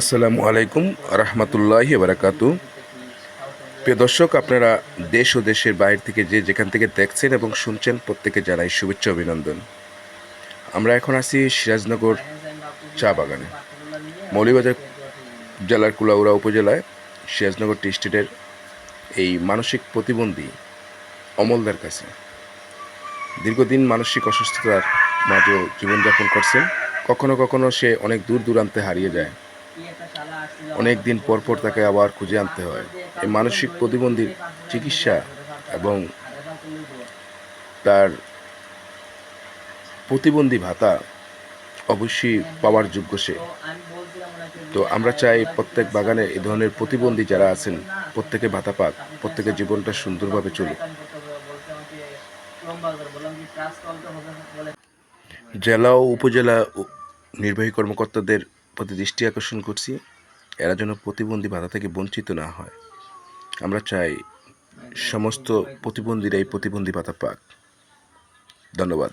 আসসালামু আলাইকুম রহমতুল্লাহি বারাকাতু প্রিয় দর্শক, আপনারা দেশ ও দেশের বাইরে থেকে যে যেখান থেকে দেখছেন এবং শুনছেন, প্রত্যেকে জানাই শুভেচ্ছা অভিনন্দন। আমরা এখন আছি সিরাজনগর চা বাগানে। মৌলিবাজার জেলার কুলাউড়া উপজেলায় সিরাজনগর টি স্টেটের এই মানসিক প্রতিবন্ধী অমলদার কাছে। দীর্ঘদিন মানসিক অসুস্থতার মাঝেও জীবনযাপন করছেন। কখনো কখনো সে অনেক দূর দূরান্তে হারিয়ে যায়। অনেক দিন পর পর তাকে আবার খুঁজে আনতে হয়। এই মানসিক প্রতিবন্ধীর চিকিৎসা এবং তার প্রতিবন্ধী ভাতা অবশ্যই পাওয়ার যোগ্য সে। তো আমরা চাই প্রত্যেক বাগানে এই ধরনের প্রতিবন্ধী যারা আছেন, প্রত্যেকে ভাতা পাক, প্রত্যেকের জীবনটা সুন্দরভাবে চলুক। জেলা ও উপজেলা নির্বাহী কর্মকর্তাদের প্রতি দৃষ্টি আকর্ষণ করছি, এরা যেন প্রতিবন্ধী ভাতা থেকে বঞ্চিত না হয়। আমরা চাই সমস্ত প্রতিবন্ধীরা এই প্রতিবন্ধী ভাতা পাক। ধন্যবাদ।